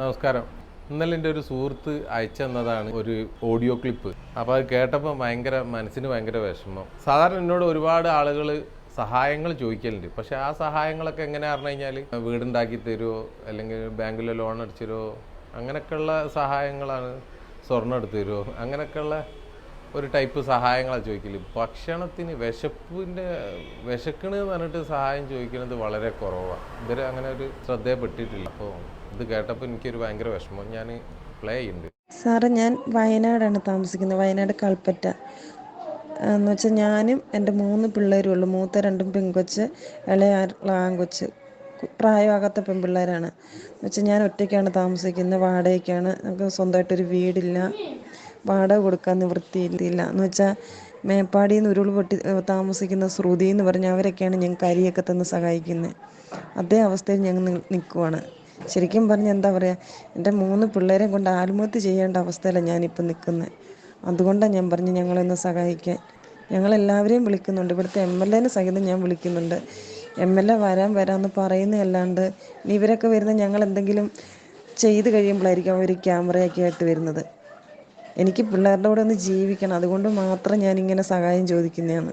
നമസ്കാരം. ഇന്നലെ എന്റെ ഒരു സുഹൃത്ത് അയച്ചു തന്നതാണ് ഒരു ഓഡിയോ ക്ലിപ്പ്. അപ്പോൾ അത് കേട്ടപ്പോൾ ഭയങ്കര മനസ്സിന് ഭയങ്കര വിഷമം. സാധാരണ എന്നോട് ഒരുപാട് ആളുകൾ സഹായങ്ങൾ ചോദിക്കലുണ്ട്. പക്ഷെ ആ സഹായങ്ങളൊക്കെ എങ്ങനെ പറഞ്ഞു കഴിഞ്ഞാൽ വീടുണ്ടാക്കി തരുമോ അല്ലെങ്കിൽ ബാങ്കിൽ ലോൺ അടിച്ചു തരുമോ അങ്ങനെയൊക്കെയുള്ള സഹായങ്ങളാണ് സ്വർണം എടുത്ത് തരുമോ അങ്ങനെയൊക്കെയുള്ള ഒരു ടൈപ്പ് സഹായങ്ങളാണ് ചോദിക്കൽ. ഭക്ഷണത്തിന് വിശപ്പിന്റെ വിശക്കണെന്ന് പറഞ്ഞിട്ട് സഹായം ചോദിക്കുന്നത് വളരെ കുറവാണ്. ഇതുവരെ അങ്ങനെ ഒരു ശ്രദ്ധയപ്പെട്ടിട്ടില്ല അപ്പോൾ ഇത് കേട്ടപ്പോൾ എനിക്കൊരു ഭയങ്കര വിഷമം. ഞാൻ പ്ലേ ചെയ്യുന്നുണ്ട് സാറ് ഞാൻ വയനാടാണ് താമസിക്കുന്നത്. വയനാട് കൽപ്പറ്റ. എന്ന് വെച്ചാൽ ഞാനും എന്റെ മൂന്ന് പിള്ളേരും ഉള്ളു. മൂത്ത രണ്ടും പെൺകൊച്ച് ഇളയ ആങ്കൊച്ച്. പ്രായമാകാത്ത പെൺപിള്ളേരാണ്. എന്ന് വെച്ചാൽ ഞാൻ ഒറ്റയ്ക്കാണ് താമസിക്കുന്നത്. വാടകയ്ക്കാണ്. നമുക്ക് സ്വന്തമായിട്ടൊരു വീടില്ല. വാടക കൊടുക്കാൻ നിവൃത്തിയില്ല. എന്ന് വെച്ചാൽ മേപ്പാടിയിൽ നിന്ന് ഉരുൾ പൊട്ടി താമസിക്കുന്ന ശ്രുതി എന്ന് പറഞ്ഞ അവരൊക്കെയാണ് ഞങ്ങൾക്ക് അരിയൊക്കെ തന്ന് സഹായിക്കുന്നത് അതേ അവസ്ഥയിൽ ഞങ്ങൾ നിൽക്കുവാണ് ശരിക്കും പറഞ്ഞാൽ എന്താ പറയുക എന്റെ മൂന്ന് പിള്ളേരെ കൊണ്ട് ആത്മഹത്യ ചെയ്യേണ്ട അവസ്ഥയിലാണ് ഞാനിപ്പോൾ നിൽക്കുന്നത് അതുകൊണ്ടാണ് ഞാൻ പറഞ്ഞു ഞങ്ങളൊന്ന് സഹായിക്കാൻ. ഞങ്ങളെല്ലാവരെയും വിളിക്കുന്നുണ്ട്. ഇവിടുത്തെ എം എൽ എനെ സഹിതം ഞാൻ വിളിക്കുന്നുണ്ട്. എം എൽ എ വരാൻ വരാമെന്ന് പറയുന്നതല്ലാണ്ട് ഇനി ഇവരൊക്കെ വരുന്ന ഞങ്ങൾ എന്തെങ്കിലും ചെയ്ത് കഴിയുമ്പോഴായിരിക്കും അവർ ക്യാമറയൊക്കെ ആയിട്ട് വരുന്നത്. എനിക്ക് പിള്ളേരുടെ കൂടെ ഒന്ന് ജീവിക്കണം. അതുകൊണ്ട് മാത്രം ഞാനിങ്ങനെ സഹായം ചോദിക്കുന്നതാണ്.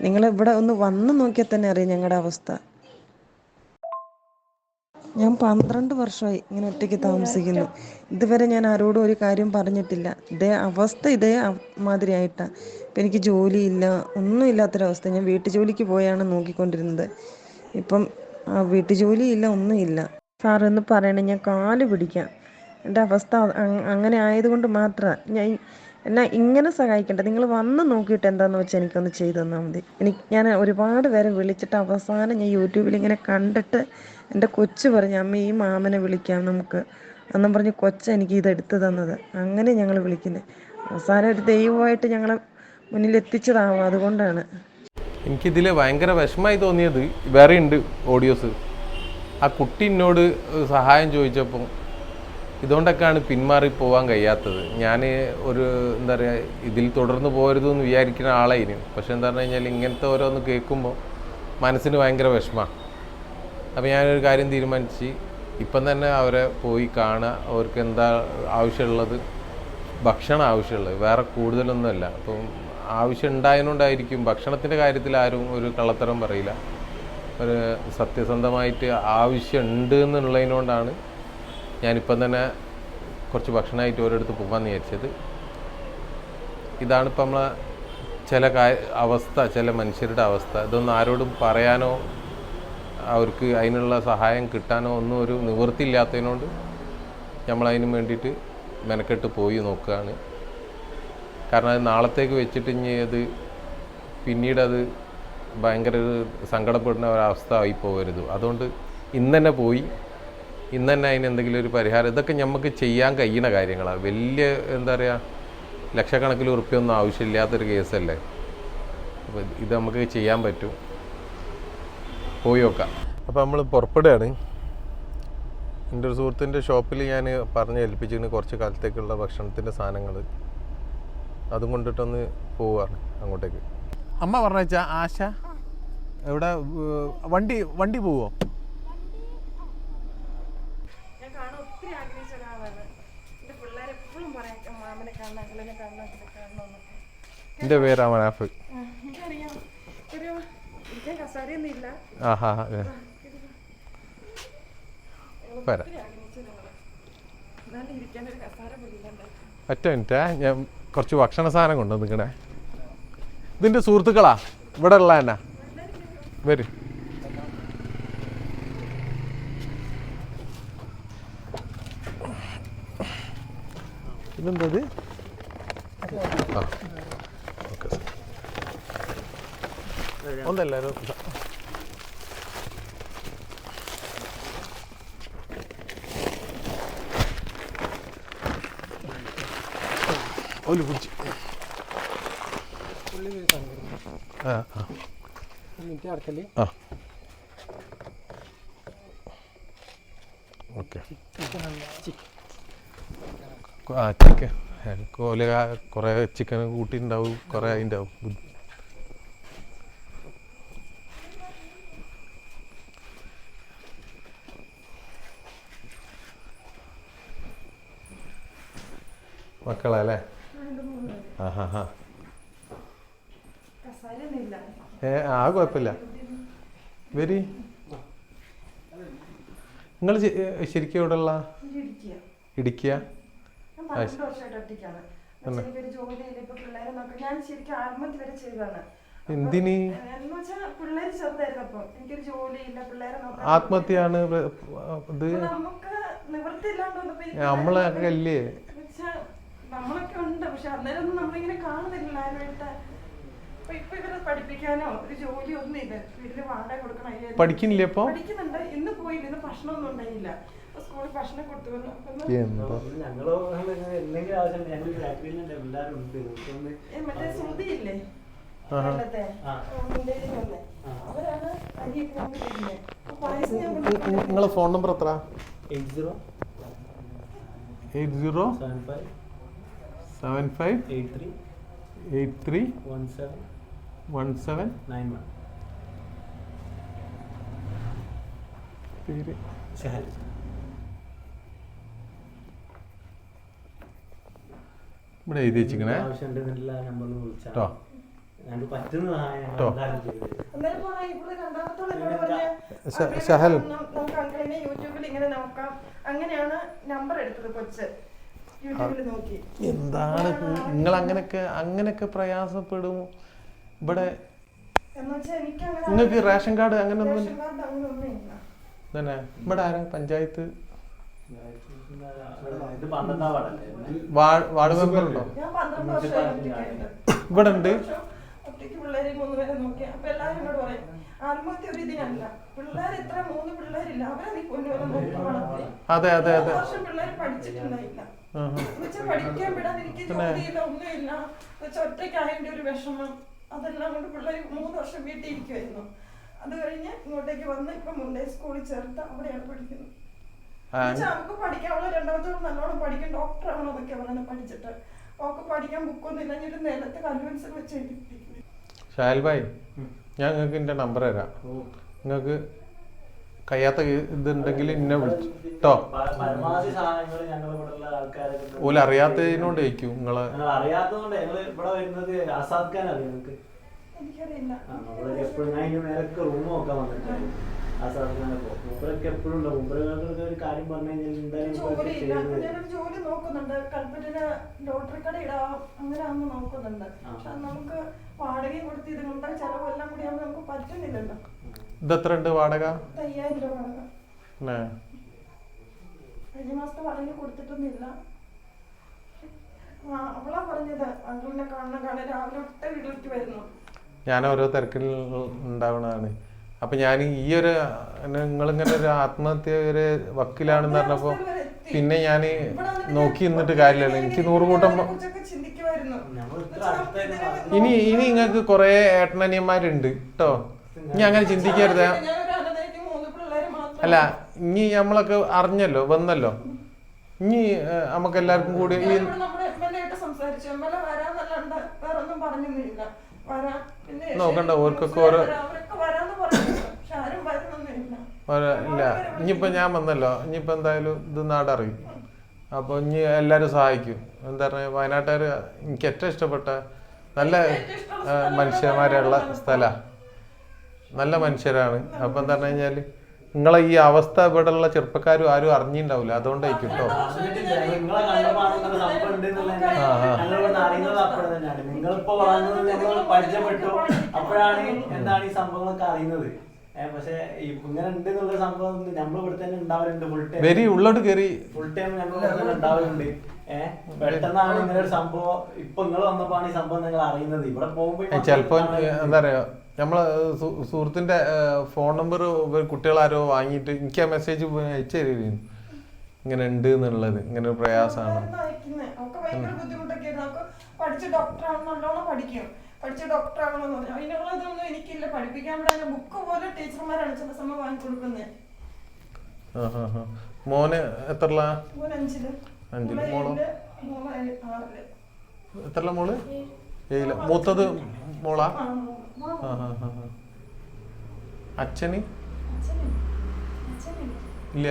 നിങ്ങൾ ഇവിടെ ഒന്ന് വന്ന് നോക്കിയാൽ തന്നെ അറിയാം ഞങ്ങളുടെ അവസ്ഥ. ഞാൻ പന്ത്രണ്ട് വർഷമായി ഇങ്ങനെ ഒറ്റയ്ക്ക് താമസിക്കുന്നു. ഇതുവരെ ഞാൻ ആരോടും ഒരു കാര്യം പറഞ്ഞിട്ടില്ല. ഇതേ അവസ്ഥ ഇതേ മാതിരി മാതിരിയായിട്ടാണ് ഇപ്പം എനിക്ക് ജോലിയില്ല ഒന്നും ഇല്ലാത്തൊരവസ്ഥ ഞാൻ വീട്ടു ജോലിക്ക് പോയാണ് നോക്കിക്കൊണ്ടിരുന്നത്. ഇപ്പം വീട്ടു ജോലിയില്ല ഒന്നുമില്ല. സാർ എന്ന് പറയണേ ഞാൻ കാൽ പിടിക്കാം. എന്റെ അവസ്ഥ അങ്ങനെ ആയതുകൊണ്ട് മാത്രമാണ് ഞാൻ എന്നാ ഇങ്ങനെ സഹായിക്കണ്ട. നിങ്ങൾ വന്ന് നോക്കിയിട്ട് എന്താന്ന് വെച്ചാൽ എനിക്കൊന്ന് ചെയ്തു തന്നാൽ മതി. എനിക്ക് ഞാൻ ഒരുപാട് പേരെ വിളിച്ചിട്ട് അവസാനം ഞാൻ യൂട്യൂബിൽ ഇങ്ങനെ കണ്ടിട്ട് എന്റെ കൊച്ചു പറഞ്ഞു അമ്മ ഈ മാമനെ വിളിക്കാം നമുക്ക്. എന്നും പറഞ്ഞ് കൊച്ച എനിക്ക് ഇതെടുത്ത് തന്നത്. അങ്ങനെ ഞങ്ങൾ വിളിക്കുന്നത് അവസാനം ഒരു ദൈവമായിട്ട് ഞങ്ങളെ മുന്നിൽ എത്തിച്ചതാവും അതുകൊണ്ടാണ്. എനിക്കിതിൽ ഭയങ്കര വിഷമമായി തോന്നിയത് വേറെ ഉണ്ട് ഓഡിയോസ് ആ കുട്ടി എന്നോട് സഹായം ചോദിച്ചപ്പോൾ ഇതുകൊണ്ടൊക്കെയാണ് പിന്മാറി പോകാൻ കഴിയാത്തത്. ഞാൻ ഒരു എന്താ പറയുക ഇതിൽ തുടർന്ന് പോരുതെന്ന് വിചാരിക്കുന്ന ആളായിരുന്നു. പക്ഷെ എന്താ പറഞ്ഞു കഴിഞ്ഞാൽ ഇങ്ങനത്തെ ഓരോന്ന് കേൾക്കുമ്പോൾ മനസ്സിന് ഭയങ്കര വിഷമമാണ് അപ്പോൾ ഞാനൊരു കാര്യം തീരുമാനിച്ച്. ഇപ്പം തന്നെ അവരെ പോയി കാണുക. അവർക്ക് എന്താ ആവശ്യമുള്ളത്? ഭക്ഷണം ആവശ്യമുള്ളത്. വേറെ കൂടുതലൊന്നുമല്ല. അപ്പം ആവശ്യം ഉണ്ടായതുകൊണ്ടായിരിക്കും ഭക്ഷണത്തിന്റെ കാര്യത്തിൽ ആരും ഒരു കള്ളത്തരം പറയില്ല. ഒരു സത്യസന്ധമായിട്ട് ആവശ്യമുണ്ട് എന്നുള്ളതിനോണ്ടാണ് ഞാനിപ്പം തന്നെ കുറച്ച് ഭക്ഷണമായിട്ട് ഓരോടുത്ത് പോകാമെന്ന് വിചാരിച്ചത്. ഇതാണിപ്പോൾ നമ്മളെ ചില കാ അവസ്ഥ ചില മനുഷ്യരുടെ അവസ്ഥ. ഇതൊന്നും ആരോടും പറയാനോ അവർക്ക് അതിനുള്ള സഹായം കിട്ടാനോ ഒന്നും ഒരു നിവൃത്തിയില്ലാത്തതിനോണ്ട് നമ്മളതിന് വേണ്ടിയിട്ട് മെനക്കെട്ട് പോയി നോക്കുകയാണ്. കാരണം അത് നാളത്തേക്ക് വെച്ചിട്ട് ഇനി അത് പിന്നീട് അത് ഭയങ്കര സങ്കടപ്പെടുന്ന ഒരവസ്ഥ ആയി പോകരുത്. അതുകൊണ്ട് ഇന്ന് തന്നെ പോയി ഇന്ന് തന്നെ അതിന് എന്തെങ്കിലും ഒരു പരിഹാരം ഇതൊക്കെ നമുക്ക് ചെയ്യാൻ കഴിയുന്ന കാര്യങ്ങളാണ് വലിയ എന്താ പറയുക ലക്ഷക്കണക്കിന് ഉറുപ്പ്യൊന്നും ആവശ്യമില്ലാത്തൊരു കേസല്ലേ? അപ്പോൾ ഇത് നമുക്ക് ചെയ്യാൻ പറ്റും. പോയി നോക്കാം. അപ്പോൾ നമ്മൾ പുറപ്പെടുകയാണ്. എന്റെ ഒരു സുഹൃത്തിന്റെ ഷോപ്പിൽ ഞാൻ പറഞ്ഞ് ഏൽപ്പിച്ചിരുന്നു കുറച്ച് കാലത്തേക്കുള്ള ഭക്ഷണത്തിന്റെ സാധനങ്ങൾ അതും കൊണ്ടിട്ടൊന്ന് പോവുകയാണ് അങ്ങോട്ടേക്ക്. അമ്മ പറഞ്ഞ ആശ? എവിടെ? വണ്ടി വണ്ടി പോവോ? എന്റെ പേര് അമനാഫ്. എനിക്കറിയാം. ഒരു ഇരിക്കാൻ കസാരയൊന്നും ഇല്ല ആ ഹാ വരാം. എന്നാലും ഇരിക്കാൻ ഒരു കസാര ഒറ്റ മിനിറ്റ് ഞാൻ കുറച്ച് ഭക്ഷണ സാധനം കൊണ്ടു നിൽക്കണേ. ഇതിന്റെ സുഹൃത്തുക്കളാ? ഇവിടെ ഉള്ള എന്നാ വരും. ഇതെന്തത്? ആ. ഓക്കെ ഒരു പിടിച്ച് ആ ആ ആ ഓക്കെ ആ ചിക്കൻ കോല കുറേ ചിക്കൻ കൂട്ടിയിട്ടുണ്ടാവും കുറേ അതിന്റെ ആവും മക്കളല്ലേ ഏ ആ കുഴപ്പമില്ല. വെരി. നിങ്ങൾ ശരിക്കും ഇവിടെ ഉള്ള ഇടിക്കുക ഞാൻ പന്ത്രണ്ട് വർഷമായിട്ട് ഒറ്റയ്ക്കാണ്. ജോലിയില്ല ഇപ്പൊ പിള്ളേരെ നോക്കാം. ഞാൻ ശരിക്കും ആത്മഹത്യ വരെ ചെയ്തതാണ്. എന്തിന്? എന്ന് വെച്ചാൽ പിള്ളേര് എനിക്കൊരു ജോലിയില്ല പിള്ളേരെ നോക്കാൻ ആത്മഹത്യയാണ് ഇത്? നമ്മളെ അല്ലേ നമ്മളൊക്കെ ഉണ്ട് പക്ഷെ അന്നേരം ഒന്നും നമ്മളിങ്ങനെ കാണുന്നില്ല. ആരുമായിട്ട് അപ്പൊ ഇപ്പൊ ഇവരെ പഠിപ്പിക്കാനോ ഒരു ജോലി ഒന്നും ഇല്ല. വീട്ടിൽ വാടക കൊടുക്കണം പഠിക്കുന്നില്ല അപ്പൊ പഠിക്കുന്നുണ്ട്. ഇന്ന് പോയില്ല ഇന്ന് ഭക്ഷണമൊന്നും ഉണ്ടായില്ല. സ്കൂളിൽ ഭക്ഷണം കൊടുത്തു ഞങ്ങളോ ഒന്ന് എന്തെങ്കിലും ആവശ്യം എല്ലാവരും ഉണ്ട്. മറ്റേ ശ്രുതി ഇല്ലേ. നിങ്ങളെ ഫോൺ നമ്പർ എത്ര eight zero eight zero? Seven five seven five eight three eight three one seven one seven nine one പേര്. ഷഹൽ ഇവിടെ എഴുതി വെച്ചിക്കണേ ആവശ്യമുണ്ടെന്നുള്ള നമ്പറിൽ വിളിച്ചാൽ കേട്ടോ ഞങ്ങൾക്ക് പറ്റുന്ന സഹായം ഞങ്ങൾ ട്ടോ. എന്തായാലും ചെയ്തു തരും. അന്നേരം പോണ ഇവിടെ രണ്ടാമത്തോളം എന്നോട് പറഞ്ഞ, ശ- "അങ്കിളിനെ ഷഹൽ." നമുക്ക് യൂട്യൂബിൽ ഇങ്ങനെ നോക്കാം. അങ്ങനെയാണ് നമ്പർ എടുത്തത് കൊച്ച്. എന്താണ് നിങ്ങൾ അങ്ങനെയൊക്കെ അങ്ങനെയൊക്കെ പ്രയാസപ്പെടും. ഇവിടെ നിങ്ങൾക്ക് റേഷൻ കാർഡ് അങ്ങനെ ഒന്നും തന്നെ ഇവിടെ ആരാ? പഞ്ചായത്ത്? വാർഡ് മെമ്പർ ഉണ്ടോ ഇവിടെ ഉണ്ട് അതെ അതെ അതെ. പഠിക്കാൻ വിടാൻ എനിക്ക് ജോലിയില്ല ഒന്നുമില്ല. എന്നുവെച്ചാൽ ഒറ്റയ്ക്കായതിന്റെ ഒരു വിഷമം. അതെല്ലാം കൊണ്ട് പിള്ളേർ മൂന്ന് വർഷം വീട്ടിൽ ഇരിക്കുമായിരുന്നു അത് കഴിഞ്ഞ് ഇങ്ങോട്ടേക്ക് വന്ന് ഇപ്പൊ മുണ്ടേ സ്കൂളിൽ ചേർത്ത് അവിടെയാണ് പഠിക്കുന്നത്. ആ, എന്നുവെച്ചാൽ അവൾക്ക് പഠിക്കാൻ അവൾ നല്ലോണം പഠിക്കും. ഡോക്ടർ ആവണം എന്നൊക്കെ പറയുന്നത് പഠിച്ചിട്ട്. അവൾക്ക് പഠിക്കാൻ ബുക്കൊന്നും ഇല്ല. ഒരു നിലത്ത് കൺവെൻസർ വെച്ച് എഴുതിപ്പിക്കുന്നത് ഞാൻ നിങ്ങൾക്ക് എന്റെ നമ്പർ തരാം. നിങ്ങൾക്ക് കഴിയാത്ത ഇതുണ്ടെങ്കിൽ എന്നെ വിളിച്ചു. കേട്ടോ ഓല അറിയാത്തതിനോണ്ട് ചോദിക്കും നിങ്ങളെ. ജോലി നോക്കുന്നുണ്ട്. ലോട്ടറി കട ഇടാം. അങ്ങനെ നോക്കുന്നുണ്ട്. പക്ഷെ നമുക്ക് വാടകയും കൊടുത്ത് ഇത് കൊണ്ട് ചെലവെല്ലാം കൂടി നമുക്ക് പറ്റുന്നില്ലല്ലോ. ഇത് എത്ര ഉണ്ട് വാടക? ഇത് വാടക പിന്നെ കഴിഞ്ഞ മാസത്തെ വാടക കൊടുത്തിട്ടൊന്നുമില്ല. ആ, അവളാ പറഞ്ഞത്. അങ്കിളിനെ കാണണം കാണാൻ രാവിലെ ഒട്ട വീട്ടിലേക്ക് വരുന്നു. ഞാൻ ഓരോ തിരക്കിൽ ഉണ്ടാവണതാണ്. അപ്പൊ ഞാൻ ഈ ഒരു നിങ്ങളിങ്ങനെ ഒരു ആത്മഹത്യ ഒരു വക്കീലാണെന്ന് പറഞ്ഞപ്പോ പിന്നെ ഞാൻ നോക്കി നിന്നിട്ട് കാര്യമില്ലല്ലോ. എനിക്ക് നൂറ് കൂട്ടം ഇനി ഇനി നിങ്ങൾക്ക് കുറെ ഏട്ടനനിയന്മാരുണ്ട് കേട്ടോ? ഇനി അങ്ങനെ ചിന്തിക്കരുത്. അല്ല ഇനി നമ്മളൊക്കെ അറിഞ്ഞല്ലോ വന്നല്ലോ. ഇനി നമുക്ക് എല്ലാവർക്കും കൂടി ഈ നോക്കണ്ട, ഓർക്കൊക്കെ ഓരോ- ഇല്ല. ഇനിയിപ്പോ ഞാൻ വന്നല്ലോ. ഇനിയിപ്പോ എന്തായാലും ഇത് നാടറിയും. അപ്പൊ ഇനി എല്ലാരും സഹായിക്കും. എന്താ പറയുക വയനാട്ടുകാർ എനിക്ക് ഏറ്റവും ഇഷ്ടപ്പെട്ട നല്ല മനുഷ്യന്മാരുള്ള സ്ഥല. നല്ല മനുഷ്യരാണ്. അപ്പൊ എന്താ പറഞ്ഞു കഴിഞ്ഞാൽ നിങ്ങളെ ഈ അവസ്ഥ ഇവിടെ ഉള്ള ചെറുപ്പക്കാരും ആരും അറിഞ്ഞിണ്ടാവില്ല അതുകൊണ്ടായിരിക്കും കേട്ടോ നിങ്ങളിപ്പോ വളർന്നത് ഞങ്ങൾ പരിചയപ്പെട്ടു അപ്പോഴാണ് എന്താണ് ഈ സംഭവങ്ങളൊക്കെ അറിയുന്നത് പക്ഷേ ഇങ്ങനെ ഉണ്ട് എന്നുള്ള സംഭവം നമ്മൾ ഇവിടെ തന്നെ ഉണ്ടാവലുണ്ട് ഫുൾ ടൈം വെരി ഉള്ളോട്ട് കയറി ഫുൾ ടൈം ഞങ്ങൾ ഉണ്ടാവലുണ്ട്. പെട്ടെന്നാണ് ഇങ്ങനെ ഒരു സംഭവം. ഇപ്പൊ നിങ്ങൾ ഈ സംഭവം നിങ്ങൾ അറിയുന്നത്. ഇവിടെ പോകുമ്പോൾ ചിലപ്പോ എന്താ പറയാ നമ്മളെ സുഹൃത്തിന്റെ ഫോൺ നമ്പർ കുട്ടികളാരോ വാങ്ങിയിട്ട് എനിക്ക് ആ മെസ്സേജ് അയച്ചു തരുന്നു ഇങ്ങനെ ഉണ്ട് എന്നുള്ളത്. ഇങ്ങനെ ഒരു പ്രയാസമാണ്. പഠിച്ച ഡോക്ടറാണ് നല്ലോണം പഠിക്കും. പഠിച്ച പറഞ്ഞു. അതിനുള്ള എനിക്കില്ല. പഠിപ്പിക്കാൻ വിടാൻ ബുക്ക് പോലെ ടീച്ചർമാരാണ് ചില സമയം വാങ്ങിക്കൊടുക്കുന്നത്. മോന് എത്ര മോൻ അഞ്ചിൽ അഞ്ചിൽ. മോൾ? ഏഴിൽ, എത്രല്ല മോൾ? ഏയില മൂത്തത് മോളാ. അച്ഛന്. ഇല്ല.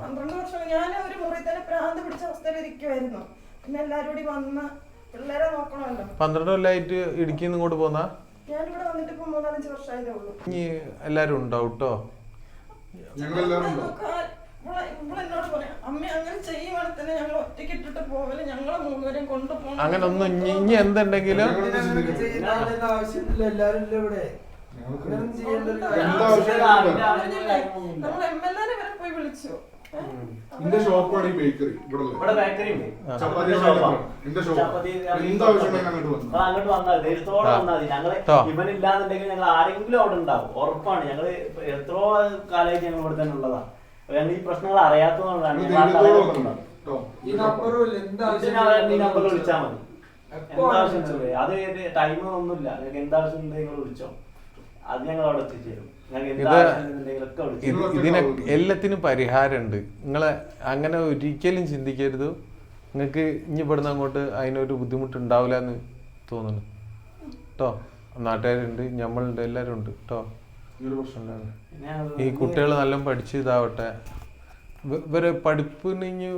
പന്ത്രണ്ട് കൊല്ലായിട്ട് വർഷം ഞാൻ ഒരു മുറി തന്നെ പ്രാന്ത് പിടിച്ച അവസ്ഥയിൽ ഇരിക്കുമായിരുന്നു പിന്നെ എല്ലാവരും വന്ന് പിള്ളേരെ നോക്കണമല്ലോ. പന്ത്രണ്ട് കൊല്ലമായിട്ട് ഇടുക്കിയിൽ നിന്ന് ഇങ്ങോട്ട് പോന്നാ? ഞാനിവിടെ വന്നിട്ട് ഇപ്പൊ മൂന്നാലഞ്ച് വർഷമായതേ ഉള്ളൂ. ഇനി എല്ലാരും ഉണ്ടാവും കേട്ടോ ഇവളെന്നോട് പറയാം. അമ്മ അങ്ങനെ ചെയ്യുവാണെങ്കിൽ തന്നെ ഞങ്ങൾ ഒറ്റയ്ക്ക് ഇട്ടിട്ട് പോകൽ ഞങ്ങളെ മൂന്നുപേരെയും കൊണ്ടുപോകണം. അങ്ങനെ ഒന്നും ഇനി ഇനി എന്തുണ്ടെങ്കിലും നമ്മൾ എം എൽ എനെ വരെ പോയി വിളിച്ചു. ഏ? എന്റെ ഷോപ്പാണ് ഈ ബേക്കറി ഇവിടെ ഇവിടെ ബേക്കറി ഉണ്ട് ചപ്പാത്തി ഷോപ്പ് അങ്ങോട്ട് വന്നു? അങ്ങോട്ട് വന്നാൽ മതി. ധൈര്യത്തോടെ ആ. വന്നാൽ മതി. ഞങ്ങൾ ഇവനില്ലാന്നുണ്ടെങ്കിൽ ഞങ്ങൾ ആരെങ്കിലും അവിടെ ഉണ്ടാവും. ഉറപ്പാണ്. ഞങ്ങൾ എത്രയോ കാലമായിട്ട് ഞങ്ങൾ ഇവിടെ തന്നെ ഉള്ളതാണ് ഞങ്ങൾ ഈ പ്രശ്നങ്ങൾ അറിയാത്തതുകൊണ്ടാണ് ഈ നമ്പർ വിളിച്ചാൽ മതി. എന്താവശ്യം അത് ടൈം ഒന്നുമില്ല. നിങ്ങൾക്ക് എന്താവശ്യം ഉണ്ടെങ്കിൽ നിങ്ങൾ വിളിച്ചോ. അത് ഞങ്ങൾ അവിടെ എത്തിച്ചേരും. ഇത് ഇതിനെ എല്ലാത്തിനും പരിഹാരമുണ്ട്. നിങ്ങളെ അങ്ങനെ ഒരിക്കലും ചിന്തിക്കരുത്. നിങ്ങൾക്ക് ഇനി ഇവിടുന്ന് അങ്ങോട്ട് അതിനൊരു ബുദ്ധിമുട്ടുണ്ടാവില്ല എന്ന് തോന്നുന്നു. കേട്ടോ നാട്ടുകാരുണ്ട് ഞമ്മളുണ്ട് എല്ലാവരും ഉണ്ട്. കേട്ടോ ഈ ഒരു പ്രശ്നം ഈ കുട്ടികൾ നല്ല പഠിച്ച് ഇതാവട്ടെ. ഇവർ പഠിപ്പിന് ഇനി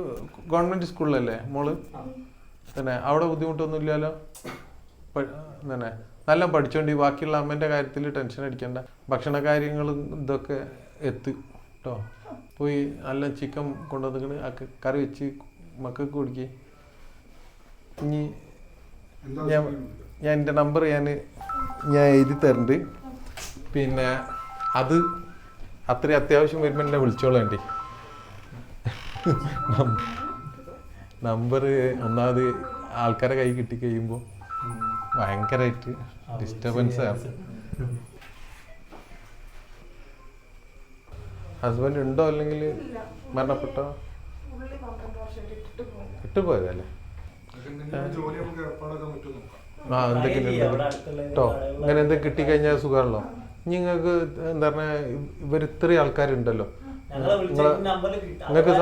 ഗവൺമെന്റ് സ്കൂളിലല്ലേ മോൾ? തന്നെ അവിടെ ബുദ്ധിമുട്ടൊന്നും ഇല്ലല്ലോ? പ- തന്നെ. നല്ല പഠിച്ചോണ്ട് ഈ ബാക്കിയുള്ള അമ്മേന്റെ കാര്യത്തിൽ ടെൻഷൻ അടിക്കണ്ട. ഭക്ഷണ കാര്യങ്ങളും ഇതൊക്കെ എത്തി കേട്ടോ പോയി നല്ല ചിക്കൻ കൊണ്ടുവന്നിട്ട് കറി വെച്ച് മക്കൾക്ക് കൊടുക്കി. ഇനി ഞാൻ ഞാൻ എന്റെ നമ്പർ ഞാൻ ഞാൻ എഴുതി തരുന്നുണ്ട് പിന്നെ അത് അത്രയും അത്യാവശ്യം വരുമ്പോൾ എന്നെ വിളിച്ചോളേണ്ടി നമ്പർ ഒന്നാമത് ആൾക്കാരെ കൈ കിട്ടി കഴിയുമ്പോൾ ഭയങ്കരമായിട്ട് ഡിസ്റ്റർബൻസ് ഹസ്ബൻഡ് ഉണ്ടോ അല്ലെങ്കിൽ മരണപ്പെട്ടോ? ഇട്ടുപോയതല്ലേ ആ എന്തെങ്കിലും കേട്ടോ ഇങ്ങനെ എന്തെങ്കിലും കിട്ടിക്കഴിഞ്ഞാൽ സുഖമാണല്ലോ. നിങ്ങൾക്ക് എന്താ പറഞ്ഞ ഇവർ ഇത്രയും ആൾക്കാരുണ്ടല്ലോ. നിങ്ങൾക്ക്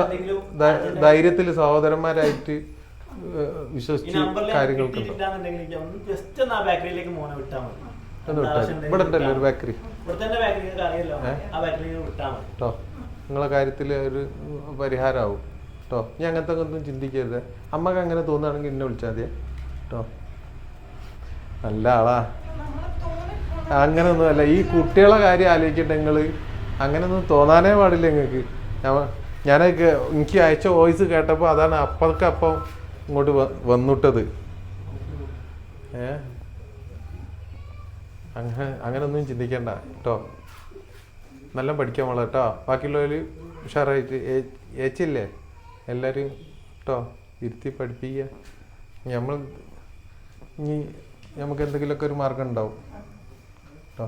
ധൈര്യത്തിൽ സഹോദരന്മാരായിട്ട് വിശ്വസിച്ച് കാര്യങ്ങൾക്ക് ഇവിടെ ഉണ്ടല്ലോ ഒരു ബേക്കറി കേട്ടോ നിങ്ങളെ കാര്യത്തിൽ ഒരു പരിഹാരമാവും കേട്ടോ ഞാൻ അങ്ങനത്തെ ഒന്നും ചിന്തിക്കരുത്. അമ്മയ്ക്ക് അങ്ങനെ തോന്നുകയാണെങ്കിൽ എന്നെ വിളിച്ചാൽ മതിയെ. കേട്ടോ നല്ല ആളാ. അങ്ങനെ ഒന്നും അല്ല ഈ കുട്ടികളെ കാര്യം ആലോചിക്കട്ടെ നിങ്ങൾ അങ്ങനെ ഒന്നും തോന്നാനേ പാടില്ല നിങ്ങൾക്ക്. ഞാൻ എനിക്ക് അയച്ച വോയിസ് കേട്ടപ്പോൾ അതാണ് അപ്പം ഇങ്ങോട്ട് വന്നിട്ടത്. ഏ? അങ്ങനെ അങ്ങനൊന്നും ചിന്തിക്കണ്ട കേട്ടോ നല്ല പഠിക്കാൻ മോളെ കേട്ടോ ബാക്കിയുള്ളവർ ഉഷാറായിട്ട് ഏച്ചില്ലേ? എല്ലാവരും കേട്ടോ ഇരുത്തി പഠിപ്പിക്കുക നമ്മൾ ഇനി നമുക്ക് എന്തെങ്കിലുമൊക്കെ ഒരു മാർഗം ഉണ്ടാവും. കേട്ടോ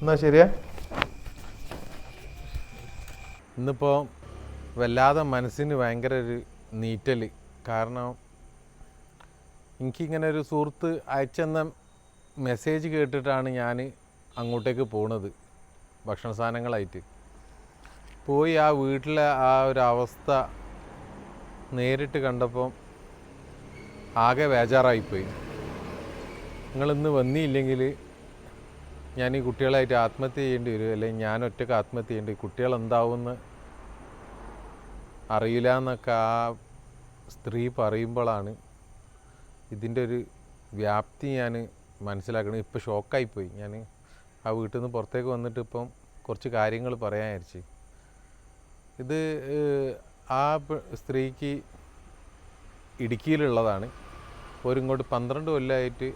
എന്നാ ശരിയാ? ഇന്നിപ്പോൾ വല്ലാതെ മനസ്സിന് ഭയങ്കര ഒരു നീറ്റൽ കാരണം എനിക്കിങ്ങനെ ഒരു സുഹൃത്ത് അയച്ചെന്ന മെസ്സേജ് കേട്ടിട്ടാണ് ഞാൻ അങ്ങോട്ടേക്ക് പോണത് ഭക്ഷണ സാധനങ്ങളായിട്ട്. പോയി ആ വീട്ടിലെ ആ ഒരു അവസ്ഥ നേരിട്ട് കണ്ടപ്പോൾ ആകെ ബേജാറായിപ്പോയി. നിങ്ങളിന്ന് വന്നില്ലെങ്കിൽ ഞാൻ ഈ കുട്ടികളായിട്ട് ആത്മഹത്യ ചെയ്യേണ്ടി വരും അല്ലെങ്കിൽ ഞാൻ ഒറ്റയ്ക്ക് ആത്മഹത്യ ചെയ്യേണ്ടി കുട്ടികൾ എന്താവുമെന്ന് അറിയില്ല എന്നൊക്കെ ആ സ്ത്രീ പറയുമ്പോഴാണ് ഇതിന്റെ ഒരു വ്യാപ്തി ഞാൻ മനസ്സിലാക്കണം ഇപ്പോൾ ഷോക്കായിപ്പോയി. ഞാൻ ആ വീട്ടിൽ നിന്ന് പുറത്തേക്ക് വന്നിട്ട് ഇപ്പം കുറച്ച് കാര്യങ്ങൾ പറയാൻ ഇത് ആ സ്ത്രീക്ക് ഇടുക്കിയിലുള്ളതാണ്. ഒരു ഇങ്ങോട്ട് പന്ത്രണ്ട് കൊല്ലമായിട്ട്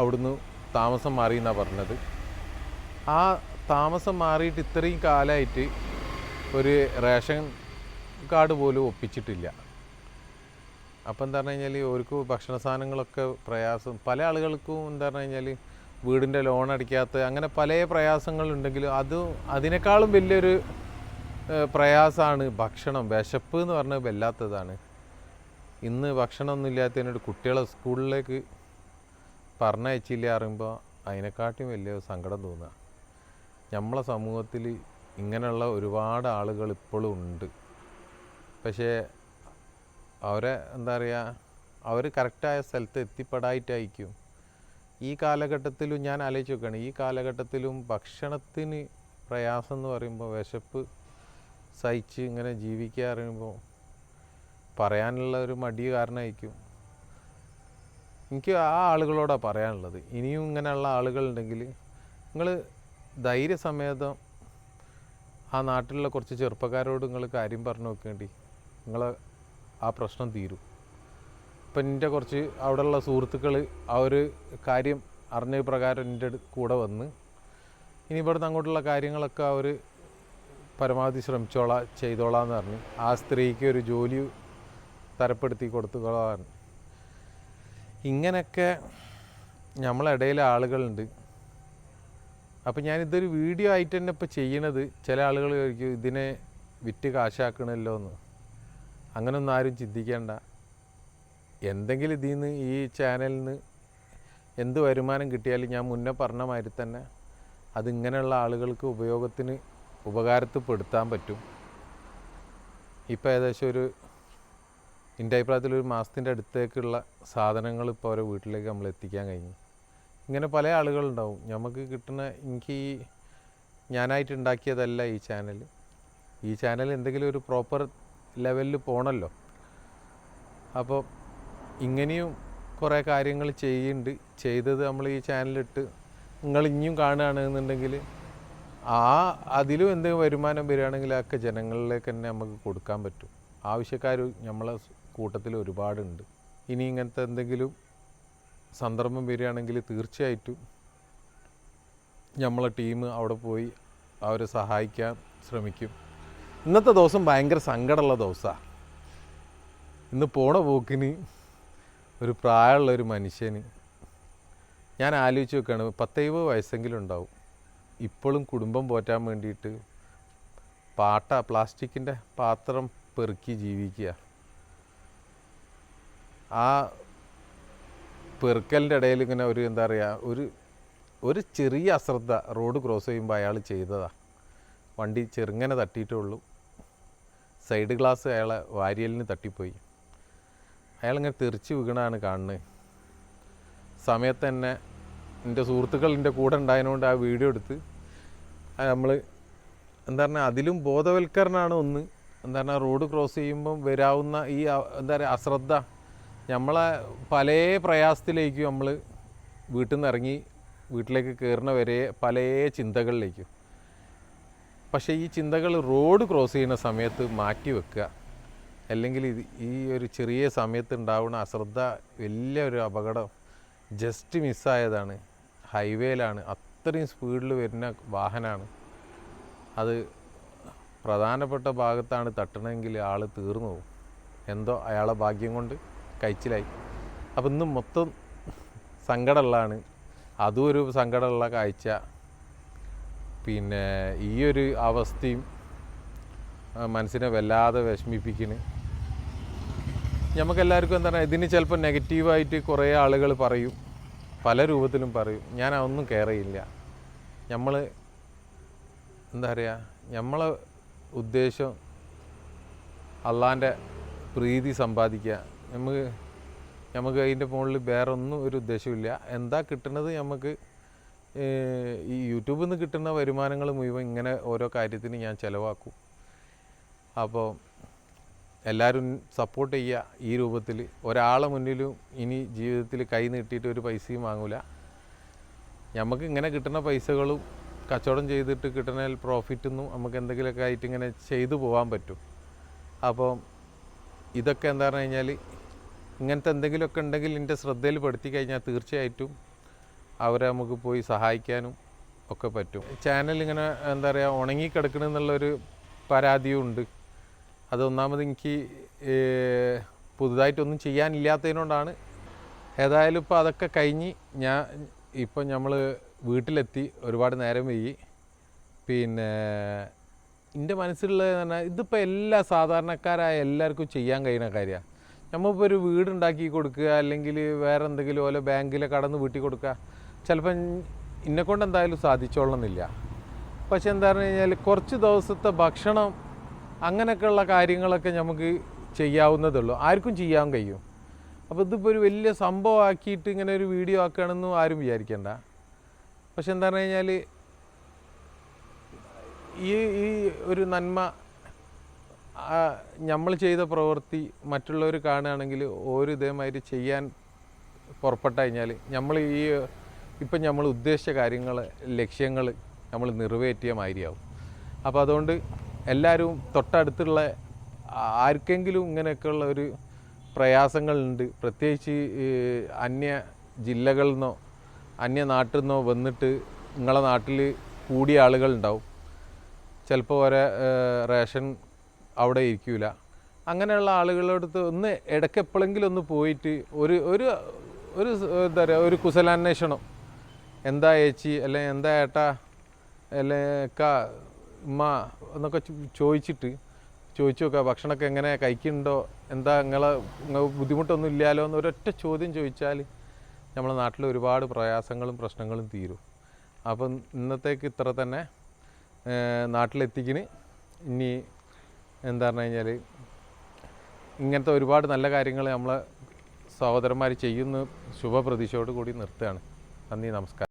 അവിടുന്ന് താമസം മാറി എന്നാണ് പറഞ്ഞത്. ആ താമസം മാറിയിട്ട് ഇത്രയും കാലമായിട്ട് ഒരു റേഷൻ കാർഡ് പോലും ഒപ്പിച്ചിട്ടില്ല. അപ്പം എന്താ പറഞ്ഞു കഴിഞ്ഞാൽ അവർക്ക് ഭക്ഷണ സാധനങ്ങളൊക്കെ പ്രയാസം. പല ആളുകൾക്കും എന്താ പറഞ്ഞു കഴിഞ്ഞാൽ വീടിന്റെ ലോൺ അടിക്കാത്ത അങ്ങനെ പല പ്രയാസങ്ങളുണ്ടെങ്കിലും അത് അതിനേക്കാളും വലിയൊരു പ്രയാസമാണ് ഭക്ഷണം. വിശപ്പ് എന്ന് പറഞ്ഞാൽ വല്ലാത്തതാണ്. ഇന്ന് ഭക്ഷണമൊന്നും ഇല്ലാത്തതിനോട് കുട്ടികളെ സ്കൂളിലേക്ക് പറഞ്ഞയച്ചില്ല അറിയുമ്പോൾ അതിനെക്കാട്ടിയും വലിയ സങ്കടം തോന്നുക. നമ്മളെ സമൂഹത്തിൽ ഇങ്ങനെയുള്ള ഒരുപാട് ആളുകൾ ഇപ്പോഴും ഉണ്ട്. പക്ഷേ അവരെ എന്താ പറയുക അവർ കറക്റ്റായ സ്ഥലത്ത് എത്തിപ്പെടായിട്ടായിരിക്കും. ഈ കാലഘട്ടത്തിലും ഞാൻ ആലോചിച്ച് നോക്കുകയാണ്. ഈ കാലഘട്ടത്തിലും ഭക്ഷണത്തിന് പ്രയാസം എന്ന് പറയുമ്പോൾ വിശപ്പ് സഹിച്ച് ഇങ്ങനെ ജീവിക്കുക അറിയുമ്പോൾ പറയാനുള്ള ഒരു മടി കാരണമായിരിക്കും. എനിക്ക് ആ ആളുകളോടാണ് പറയാനുള്ളത്. ഇനിയും ഇങ്ങനെയുള്ള ആളുകളുണ്ടെങ്കിൽ നിങ്ങൾ ധൈര്യസമേതം ആ നാട്ടിലുള്ള കുറച്ച് ചെറുപ്പക്കാരോട് നിങ്ങൾ കാര്യം പറഞ്ഞു നോക്കേണ്ടി നിങ്ങൾ ആ പ്രശ്നം തീരും. ഇപ്പം എന്റെ കുറച്ച് അവിടെയുള്ള സുഹൃത്തുക്കൾ ആ ഒരു കാര്യം അറിഞ്ഞ പ്രകാരം എന്റെ കൂടെ വന്ന് ഇനി ഇവിടുന്ന് അങ്ങോട്ടുള്ള കാര്യങ്ങളൊക്കെ അവർ പരമാവധി ശ്രമിച്ചോളാം ചെയ്തോളാം എന്ന് പറഞ്ഞ് ആ സ്ത്രീക്ക് ഒരു ജോലി തരപ്പെടുത്തി കൊടുത്തുകൊള്ളാൻ ഇങ്ങനെയൊക്കെ നമ്മളിടയിൽ ആളുകളുണ്ട്. അപ്പം ഞാനിതൊരു വീഡിയോ ആയിട്ട് തന്നെ ഇപ്പോൾ ചെയ്യണത് ചില ആളുകൾ ചോദിക്കും ഇതിനെ വിറ്റ് കാശാക്കണമല്ലോ എന്ന് അങ്ങനൊന്നും ആരും ചിന്തിക്കേണ്ട. എന്തെങ്കിലും ഇതിൽ നിന്ന് ഈ ചാനലിൽ നിന്ന് എന്ത് വരുമാനം കിട്ടിയാലും ഞാൻ മുന്നേ പറഞ്ഞ മാതിരി തന്നെ അതിങ്ങനെയുള്ള ആളുകൾക്ക് ഉപയോഗത്തിന് ഉപകാരത്തിൽപ്പെടുത്താൻ പറ്റും. ഇപ്പോൾ ഏകദേശം ഒരു എന്റെ അഭിപ്രായത്തിൽ ഒരു മാസത്തിന്റെ അടുത്തേക്കുള്ള സാധനങ്ങൾ ഇപ്പോൾ അവരെ വീട്ടിലേക്ക് നമ്മൾ എത്തിക്കാൻ കഴിഞ്ഞു. ഇങ്ങനെ പല ആളുകളുണ്ടാവും. നമുക്ക് കിട്ടുന്ന എനിക്ക് ഈ ഞാനായിട്ട് ഉണ്ടാക്കിയതല്ല ഈ ചാനൽ. ഈ ചാനൽ എന്തെങ്കിലും ഒരു പ്രോപ്പർ ലെവലിൽ പോകണമല്ലോ അപ്പോൾ ഇങ്ങനെയും കുറേ കാര്യങ്ങൾ ചെയ്യുന്നുണ്ട്. ചെയ്തത് നമ്മൾ ഈ ചാനലിട്ട് നിങ്ങൾ ഇനിയും കാണുകയാണെന്നുണ്ടെങ്കിൽ ആ അതിലും എന്തെങ്കിലും വരുമാനം വരികയാണെങ്കിൽ അതൊക്കെ ജനങ്ങളിലേക്ക് തന്നെ നമുക്ക് കൊടുക്കാൻ പറ്റും. ആവശ്യക്കാർ നമ്മളെ കൂട്ടത്തിൽ ഒരുപാടുണ്ട്. ഇനി ഇങ്ങനത്തെ എന്തെങ്കിലും സന്ദർഭം വരികയാണെങ്കിൽ തീർച്ചയായിട്ടും നമ്മളെ ടീം അവിടെ പോയി അവരെ സഹായിക്കാൻ ശ്രമിക്കും. ഇന്നത്തെ ദിവസം ഭയങ്കര സങ്കടമുള്ള ദിവസമാണ് ഇന്ന് പോണ പോക്കിന് ഒരു പ്രായമുള്ള ഒരു മനുഷ്യന് ഞാൻ ആലോചിച്ച് നോക്കുകയാണ് പത്തെഴുപത് വയസ്സെങ്കിലും ഉണ്ടാവും. ഇപ്പോഴും കുടുംബം പോറ്റാൻ വേണ്ടിയിട്ട് പാട്ട പ്ലാസ്റ്റിക്കിന്റെ പാത്രം പെറുക്കി ജീവിക്കുക. ആ പെറുക്കലിന്റെ ഇടയിൽ ഇങ്ങനെ ഒരു എന്താ പറയുക ഒരു ഒരു ചെറിയ അശ്രദ്ധ റോഡ് ക്രോസ് ചെയ്യുമ്പോൾ അയാൾ ചെയ്തതാണ് വണ്ടി ചെറുങ്ങനെ തട്ടിയിട്ടേ ഉള്ളൂ സൈഡ് ഗ്ലാസ് അയാളെ വാരിയലിന് തട്ടിപ്പോയി. അയാളിങ്ങനെ തെറിച്ച് വീണാണ് കാണുന്നത്. സമയത്ത് തന്നെ എന്റെ സുഹൃത്തുക്കൾ എന്റെ കൂടെ ഉണ്ടായതുകൊണ്ട് ആ വീഡിയോ എടുത്ത് നമ്മൾ എന്താ പറഞ്ഞാൽ അതിലും ബോധവൽക്കരണമാണ് ഒന്ന്. എന്താ പറഞ്ഞാൽ റോഡ് ക്രോസ് ചെയ്യുമ്പം വരാവുന്ന ഈ എന്താ പറയുക അശ്രദ്ധ നമ്മളെ പല പ്രയാസത്തിലേക്കും നമ്മൾ വീട്ടിൽ നിന്ന് ഇറങ്ങി വീട്ടിലേക്ക് കയറുന്ന വരെ പല ചിന്തകളിലേക്കും. പക്ഷേ ഈ ചിന്തകൾ റോഡ് ക്രോസ് ചെയ്യുന്ന സമയത്ത് മാറ്റി വെക്കുക. അല്ലെങ്കിൽ ഇത് ഈ ഒരു ചെറിയ സമയത്ത് ഉണ്ടാവുന്ന അശ്രദ്ധ വലിയ ഒരു അപകടം ജസ്റ്റ് മിസ്സായതാണ് ഹൈവേയിലാണ് അത്രയും സ്പീഡിൽ വരുന്ന വാഹനമാണ് അത് പ്രധാനപ്പെട്ട ഭാഗത്താണ് തട്ടണമെങ്കിൽ ആൾ തീർന്നു പോകും. എന്തോ അയാളെ ഭാഗ്യം കൊണ്ട് കഴിച്ചിലായി അപ്പം ഇന്നും മൊത്തം സങ്കടമുള്ളതാണ് അതും ഒരു സങ്കടമുള്ള കാഴ്ച. പിന്നെ ഈ ഒരു അവസ്ഥയും മനസ്സിനെ വല്ലാതെ വിഷമിപ്പിക്കുന്നു നമുക്കെല്ലാവർക്കും എന്താണ് ഇതിന് ചിലപ്പോൾ നെഗറ്റീവായിട്ട് കുറേ ആളുകൾ പറയും. പല രൂപത്തിലും പറയും. ഞാൻ അതൊന്നും കെയർ ചെയ്യില്ല നമ്മൾ എന്താ പറയുക നമ്മളെ ഉദ്ദേശം അള്ളാന്റെ പ്രീതി സമ്പാദിക്കുക നമുക്ക് നമുക്ക് അതിന്റെ മുകളിൽ വേറെ ഒന്നും ഒരു ഉദ്ദേശമില്ല എന്താ കിട്ടുന്നത് നമുക്ക് ഈ യൂട്യൂബിൽ നിന്ന് കിട്ടുന്ന വരുമാനങ്ങൾ മുഴുവൻ ഇങ്ങനെ ഓരോ കാര്യത്തിന് ഞാൻ ചിലവാക്കും. അപ്പോൾ എല്ലാവരും സപ്പോർട്ട് ചെയ്യുക ഈ രൂപത്തിൽ. ഒരാളെ മുന്നിലും ഇനി ജീവിതത്തിൽ കൈ നീട്ടിയിട്ട് ഒരു പൈസയും വാങ്ങൂല. നമുക്ക് ഇങ്ങനെ കിട്ടുന്ന പൈസകളും കച്ചവടം ചെയ്തിട്ട് കിട്ടുന്ന പ്രോഫിറ്റൊന്നും നമുക്ക് എന്തെങ്കിലുമൊക്കെ ആയിട്ട് ഇങ്ങനെ ചെയ്തു പോകാൻ പറ്റും. അപ്പോൾ ഇതൊക്കെ എന്താ പറഞ്ഞു കഴിഞ്ഞാൽ ഇങ്ങനത്തെ എന്തെങ്കിലുമൊക്കെ ഉണ്ടെങ്കിൽ എന്റെ ശ്രദ്ധയിൽ പെടുത്തി കഴിഞ്ഞാൽ തീർച്ചയായിട്ടും അവരെ നമുക്ക് പോയി സഹായിക്കാനും ഒക്കെ പറ്റും. ചാനൽ ഇങ്ങനെ എന്താ പറയുക ഉണങ്ങിക്കിടക്കണമെന്നുള്ളൊരു പരാതിയും ഉണ്ട് അതൊന്നാമത് എനിക്ക് പുതുതായിട്ടൊന്നും ചെയ്യാനില്ലാത്തതിനോണ്ടാണ് ഏതായാലും ഇപ്പോൾ അതൊക്കെ കഴിഞ്ഞ് ഞാൻ ഇപ്പം നമ്മൾ വീട്ടിലെത്തി ഒരുപാട് നേരം വൈകി. പിന്നെ എന്റെ മനസ്സിലുള്ളത് പറഞ്ഞാൽ ഇതിപ്പോൾ എല്ലാ സാധാരണക്കാരായ എല്ലാവർക്കും ചെയ്യാൻ കഴിയുന്ന കാര്യമാണ്. നമ്മളിപ്പോൾ ഒരു വീടുണ്ടാക്കി കൊടുക്കുക അല്ലെങ്കിൽ വേറെ എന്തെങ്കിലും ഓരോ ബാങ്കിലെ കടന്ന് വീട്ടി കൊടുക്കുക ചിലപ്പം ഇന്നെ കൊണ്ട് എന്തായാലും സാധിച്ചോളണമെന്നില്ല പക്ഷെ എന്താ പറഞ്ഞു കഴിഞ്ഞാൽ കുറച്ച് ദിവസത്തെ ഭക്ഷണം അങ്ങനെയൊക്കെയുള്ള കാര്യങ്ങളൊക്കെ നമുക്ക് ചെയ്യാവുന്നതേ ഉള്ളൂ ആർക്കും ചെയ്യാൻ കഴിയും. അപ്പോൾ ഇതിപ്പോൾ ഒരു വലിയ സംഭവമാക്കിയിട്ട് ഇങ്ങനെ ഒരു വീഡിയോ ആക്കുകയാണെന്നും ആരും വിചാരിക്കണ്ട. പക്ഷെ എന്താ പറഞ്ഞു കഴിഞ്ഞാൽ ഈ ഈ ഒരു നന്മ നമ്മൾ ചെയ്ത പ്രവൃത്തി മറ്റുള്ളവർ കാണുകയാണെങ്കിൽ ഓരോ ഇതേമാതിരി ചെയ്യാൻ പുറപ്പെട്ടു കഴിഞ്ഞാൽ നമ്മൾ ഈ ഇപ്പം നമ്മൾ ഉദ്ദേശിച്ച കാര്യങ്ങൾ ലക്ഷ്യങ്ങൾ നമ്മൾ നിറവേറ്റിയ മാതിരിയാവും. അപ്പോൾ അതുകൊണ്ട് എല്ലാവരും തൊട്ടടുത്തുള്ള ആർക്കെങ്കിലും ഇങ്ങനെയൊക്കെയുള്ള ഒരു പ്രയാസങ്ങളുണ്ട് പ്രത്യേകിച്ച് അന്യ ജില്ലകളിൽ നിന്നോ അന്യ നാട്ടിൽ നിന്നോ വന്നിട്ട് നിങ്ങളെ നാട്ടിൽ കൂടിയ ആളുകളുണ്ടാവും. ചിലപ്പോൾ ഒരേ റേഷൻ അവിടെ ഇരിക്കൂല. അങ്ങനെയുള്ള ആളുകളടുത്ത് ഒന്ന് ഇടയ്ക്ക് എപ്പോഴെങ്കിലും ഒന്ന് പോയിട്ട് ഒരു ഒരു ഒരു എന്താ പറയുക ഒരു കുശലാന്വേഷണം. എന്താ ചേച്ചി അല്ലെങ്കിൽ എന്താ ഏട്ടാ? അല്ലെ ക ഉമ്മ എന്നൊക്കെ ചോദിച്ചിട്ട് ചോദിച്ചു നോക്കുക ഭക്ഷണമൊക്കെ എങ്ങനെ കഴിക്കുന്നുണ്ടോ? എന്താ നിങ്ങളെ ബുദ്ധിമുട്ടൊന്നും ഇല്ലല്ലോ എന്ന് ഒരൊറ്റ ചോദ്യം ചോദിച്ചാൽ നമ്മളെ നാട്ടിൽ ഒരുപാട് പ്രയാസങ്ങളും പ്രശ്നങ്ങളും തീരും. അപ്പം ഇന്നത്തേക്ക് ഇത്ര തന്നെ നാട്ടിലെത്തിക്കണ്. ഇനി എന്താ പറഞ്ഞു കഴിഞ്ഞാൽ ഇങ്ങനത്തെ ഒരുപാട് നല്ല കാര്യങ്ങൾ നമ്മൾ സഹോദരന്മാർ ചെയ്യുന്ന. ശുഭപ്രതീക്ഷയോട് കൂടി നിർത്തുകയാണ്. നന്ദി നമസ്കാരം.